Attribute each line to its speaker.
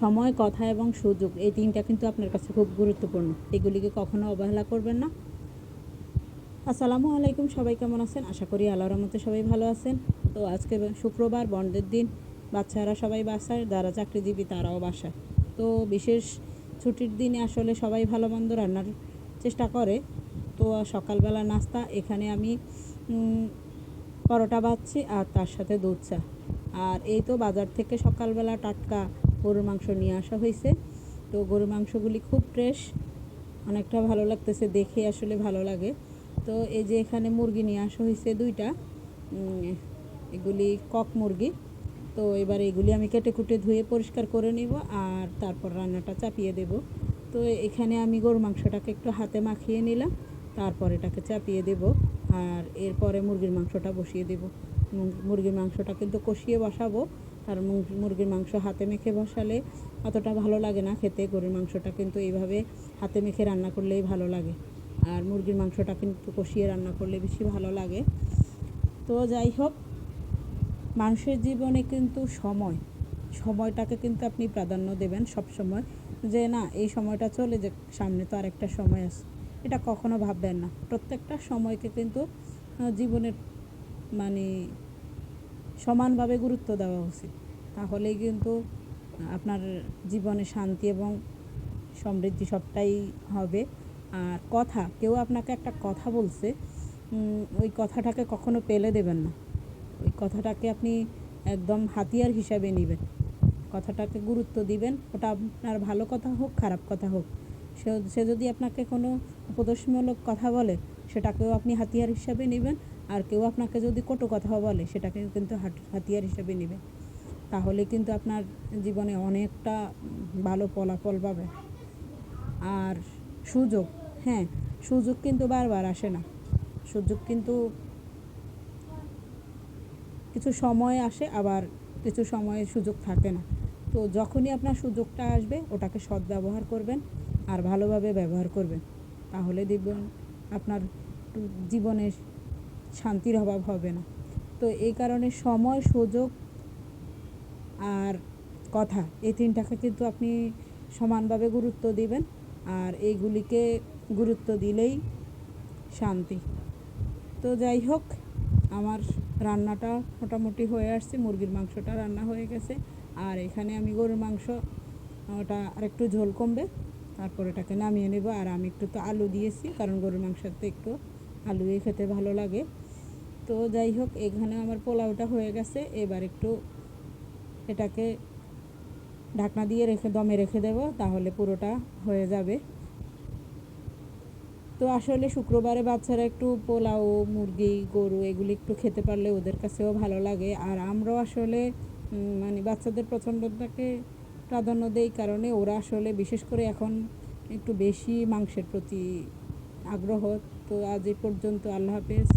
Speaker 1: সময়, কথা এবং সুযোগ, এই তিনটা কিন্তু আপনার কাছে খুব গুরুত্বপূর্ণ। এগুলিকে কখনো অবহেলা করবেন না। আসসালামু আলাইকুম, সবাই কেমন আছেন? আশা করি আল্লাহর রহমতে সবাই ভালো আছেন। তো আজকে শুক্রবার বন্ধের দিন, বাচ্চারা সবাই বাসায়, যারা চাকরিজীবী তারাও বাসায়। তো বিশেষ ছুটির দিনে আসলে সবাই ভালো মন্দ রান্নার চেষ্টা করে। তো সকালবেলা নাস্তা, এখানে আমি পরোটা বাচ্ছি আর তার সাথে দুধ চা। আর এই তো বাজার থেকে সকালবেলা টাটকা গরুর মাংস নিয়ে আসা হয়েছে। তো গরুর মাংসগুলি খুব ফ্রেশ অনেকটা ভালো লাগতেছে, দেখে আসলে ভালো লাগে। তো এই যে এখানে মুরগি নিয়ে আসা হয়েছে দুইটা এগুলি কক মুরগি। তো এবার এগুলি আমি কেটে কুটে ধুয়ে পরিষ্কার করে নিব আর তারপর রান্নাটা চাপিয়ে দেব। তো এখানে আমি গরু মাংসটাকে একটু হাতে মাখিয়ে নিলাম, তারপর এটাকে চাপিয়ে দেব আর এরপরে মুরগির মাংসটা বসিয়ে দেব। মুরগির মাংসটা কিন্তু কষিয়ে বসাবো। কারণ মুরগির মাংস হাতে মেখে বসালে অতটা ভালো লাগে না খেতে। গরুর মাংসটা কিন্তু এইভাবে হাতে মেখে রান্না করলেই ভালো লাগে। আর মুরগির মাংসটা কিন্তু কষিয়ে রান্না করলে বেশি ভালো লাগে। তো যাই হোক, মানুষের জীবনে কিন্তু সময়, সময়টাকে কিন্তু আপনি প্রাধান্য দেবেন সব সময় যে না, এই সময়টা চলে যে, সামনে তো আরেকটা সময় আছে। এটা কখনো ভাববেন না। প্রত্যেকটা সময়কে কিন্তু জীবনের মানে সমানভাবে গুরুত্ব দেওয়া উচিত। তাহলেই কিন্তু আপনার জীবনে শান্তি এবং সমৃদ্ধি সবটাই হবে। আর কথা, কেউ আপনাকে একটা কথা বলছে ওই কথাটাকে কখনো পেলে দেবেন না। ওই কথাটাকে আপনি একদম হাতিয়ার হিসাবে নেবেন। কথাটাকে গুরুত্ব দিবেন, ওটা আপনার ভালো কথা হোক, খারাপ কথা হোক। সে যদি আপনাকে কোনো উপদেশমূলক কথা বলে, সেটাকেও আপনি হাতিয়ার হিসাবে নেবেন। আর কেউ আপনাকে যদি কটু কথা বলে, সেটাকেও কিন্তু হাতিয়ার হিসাবে নেবেন। তাহলে কিন্তু আপনার জীবনে অনেকটা ভালো ফলাফল পাবে। আর সুযোগ হ্যাঁ সুযোগ কিন্তু বারবার আসে না। সুযোগ কিন্তু কিছু সময় আসে, আবার কিছু সময়ে সুযোগ থাকে না। তো যখনই আপনার সুযোগটা আসবে, ওটাকে সদ্ব্যবহার করবেন। আর ভালোভাবে ব্যবহার করবেন তাহলে দেখবেন আপনার জীবনে শান্তির অভাব হবে না। তো এই কারণে সময়, সুযোগ আর কথা, এই তিনটাকে কিন্তু আপনি সমানভাবে গুরুত্ব দিবেন আর এইগুলিকে গুরুত্ব দিলেই শান্তি। তো যাই হোক, আমার রান্নাটা মোটামুটি হয়ে আসছে, মুরগির মাংসটা রান্না হয়ে গেছে। আর এখানে আমি গরুর মাংস, ওটা আরেকটু ঝোল কমবে। তারপর এটাকে নামিয়ে নেব। আর আমি একটু তো আলু দিয়েছি, কারণ গরুর মাংসতে একটু আলু দিয়ে খেতে ভালো লাগে। তো যাই হোক, এখানে আমার পোলাওটা হয়ে গেছে। এবার একটু এটাকে ঢাকনা দিয়ে রেখে, দমে রেখে দেব, তাহলে পুরোটা হয়ে যাবে। তো আসলে শুক্রবারে বাচ্চারা একটু পোলাও, মুরগি, গরু এগুলি একটু খেতে পারলে ওদের কাছেও ভালো লাগে। আর আমরাও আসলে মানে বাচ্চাদের পছন্দটাকে প্রাধান্য দেয় কারণে ওরা আসলে বিশেষ করে এখন একটু বেশি মাংসের প্রতি আগ্রহ। তো আজ এই পর্যন্ত আল্লাহ হাফেজ।